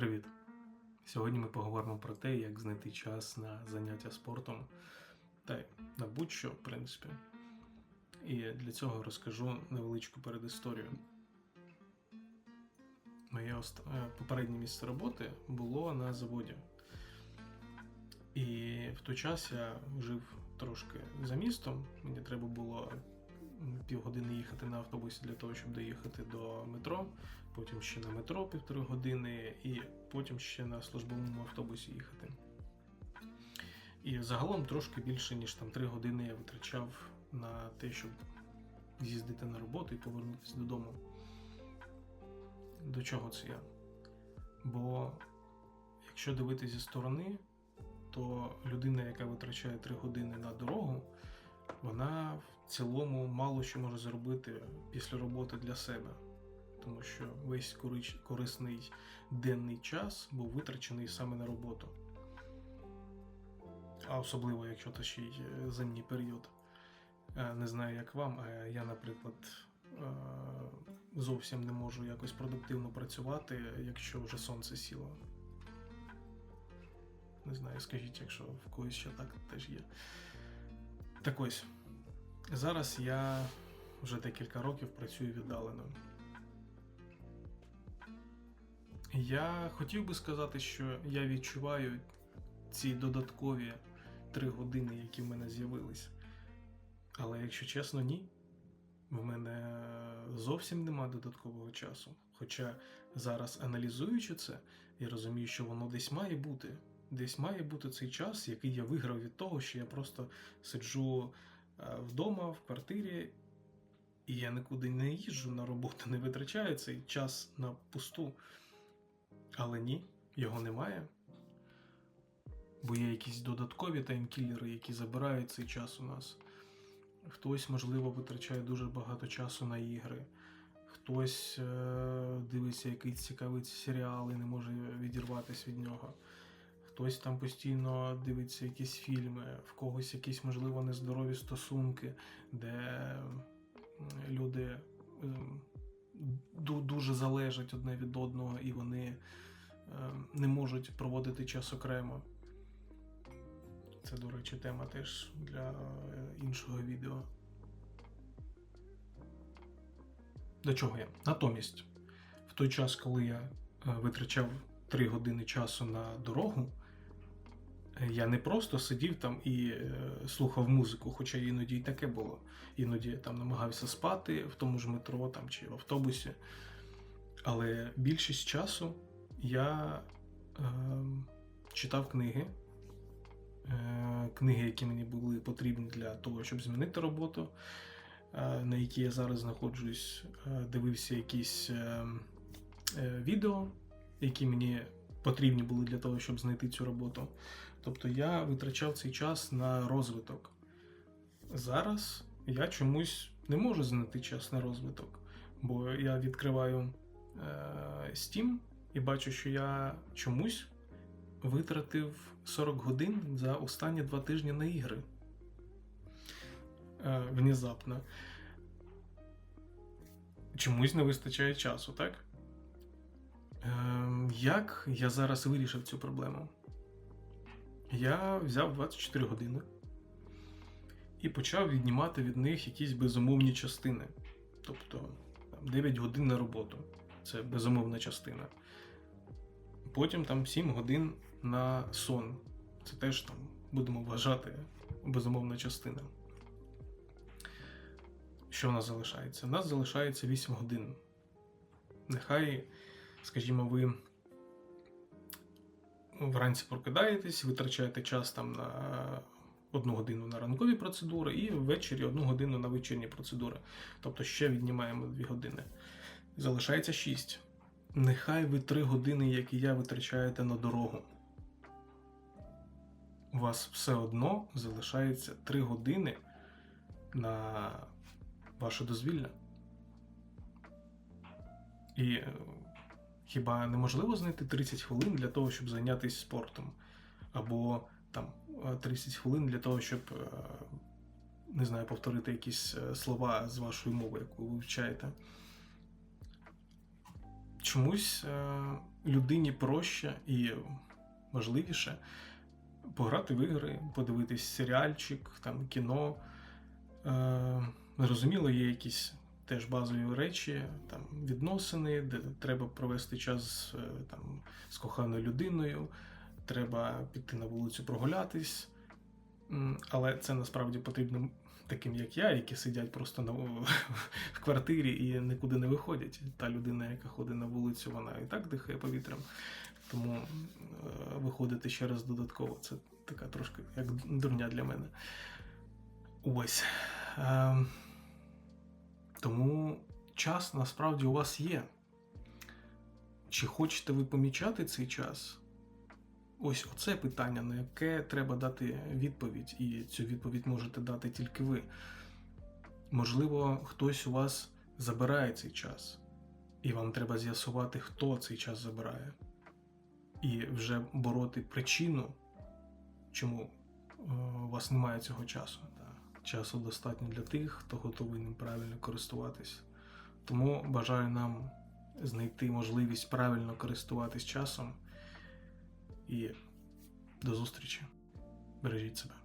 Привіт! Сьогодні ми поговоримо про те, як знайти час на заняття спортом та на будь-що, в принципі. І для цього розкажу невеличку передісторію. Моє ост... е, попереднє місце роботи було на заводі. І в той час я жив трошки за містом. Мені треба було півгодини їхати на автобусі для того, щоб доїхати до метро, потім ще на метро півтори години, і потім ще на службовому автобусі їхати. І загалом трошки більше, ніж там 3 години я витрачав на те, щоб з'їздити на роботу і повернутися додому. До чого це я? Бо якщо дивитися зі сторони, то людина, яка витрачає 3 години на дорогу, вона в цілому мало що може зробити після роботи для себе. Тому що весь корисний денний час був витрачений саме на роботу. А особливо, якщо це ще й е, зимній період. Е, Не знаю, як вам, а я, наприклад, е, зовсім не можу якось продуктивно працювати, якщо вже сонце сіло. Не знаю, скажіть, якщо в когось ще так теж є. Так ось, зараз я вже декілька років працюю віддалено. Я хотів би сказати, що я відчуваю ці додаткові три години, які в мене з'явились. Але якщо чесно, ні. В мене зовсім нема додаткового часу. Хоча зараз, аналізуючи це, я розумію, що воно десь має бути. Десь має бути цей час, який я виграв від того, що я просто сиджу е, вдома, в квартирі, і я нікуди не їжджу на роботу, не витрачаю цей час на пусту. Але ні, його немає. Бо є якісь додаткові таймкілери, які забирають цей час у нас. Хтось, можливо, витрачає дуже багато часу на ігри, хтось е- дивиться якийсь цікавий серіал і не може відірватися від нього. Хтось там постійно дивиться якісь фільми, в когось якісь, можливо, нездорові стосунки, де люди ем, дуже залежать одне від одного і вони ем, не можуть проводити час окремо. Це, до речі, тема теж для е, іншого відео. До чого я? Натомість, в той час, коли я е, витрачав 3 години часу на дорогу, я не просто сидів там і е, слухав музику, хоча іноді і таке було. Іноді я там намагався спати в тому ж метро там, чи в автобусі. Але більшість часу я е, читав книги, е, книги, які мені були потрібні для того, щоб змінити роботу, е, на якій я зараз знаходжусь, е, дивився якісь е, е, відео, які мені потрібні були для того, щоб знайти цю роботу. Тобто я витрачав цей час на розвиток. Зараз я чомусь не можу знайти час на розвиток, бо я відкриваю е, Steam і бачу, що я чомусь витратив 40 годин за останні два тижні на ігри. Е, внезапно. Чомусь не вистачає часу, так? Е, як я зараз вирішив цю проблему? Я взяв 24 години і почав віднімати від них якісь безумовні частини. Тобто 9 годин на роботу це безумовна частина. Потім там 7 годин на сон. Це теж там будемо вважати безумовна частина. Що в нас залишається? У нас залишається 8 годин. Нехай, скажімо, ви вранці прокидаєтесь, витрачаєте час там на одну годину на ранкові процедури і ввечері одну годину на вечірні процедури. Тобто ще віднімаємо 2 години. Залишається 6. Нехай ви 3 години, як і я, витрачаєте на дорогу. У вас все одно залишається 3 години на ваше дозвілля. І хіба неможливо знайти 30 хвилин для того, щоб зайнятися спортом? Або там е, 30 хвилин для того, щоб е, не знаю, повторити якісь е, слова з вашої мови, яку ви вивчаєте. Чомусь е, людині проще і важливіше пограти в ігри, подивитись серіальчик, там кіно. Е, зрозуміло, є якісь теж базові речі, там відносини, де треба провести час е, там, з коханою людиною, треба піти на вулицю прогулятись. Але це насправді потрібно таким, як я, які сидять просто на, в квартирі і нікуди не виходять. Та людина, яка ходить на вулицю, вона і так дихає повітрям. Тому е, виходити ще раз додатково, це така трошки як дурня для мене. Ось. Е, тому час насправді у вас є. Чи хочете ви помічати цей час? Ось оце питання, на яке треба дати відповідь, і цю відповідь можете дати тільки ви. Можливо, хтось у вас забирає цей час, і вам треба з'ясувати, хто цей час забирає, і вже бороти причину, чому е, у вас немає цього часу. Часу достатньо для тих, хто готовий ним правильно користуватись. Тому бажаю нам знайти можливість правильно користуватись часом. І до зустрічі. Бережіть себе.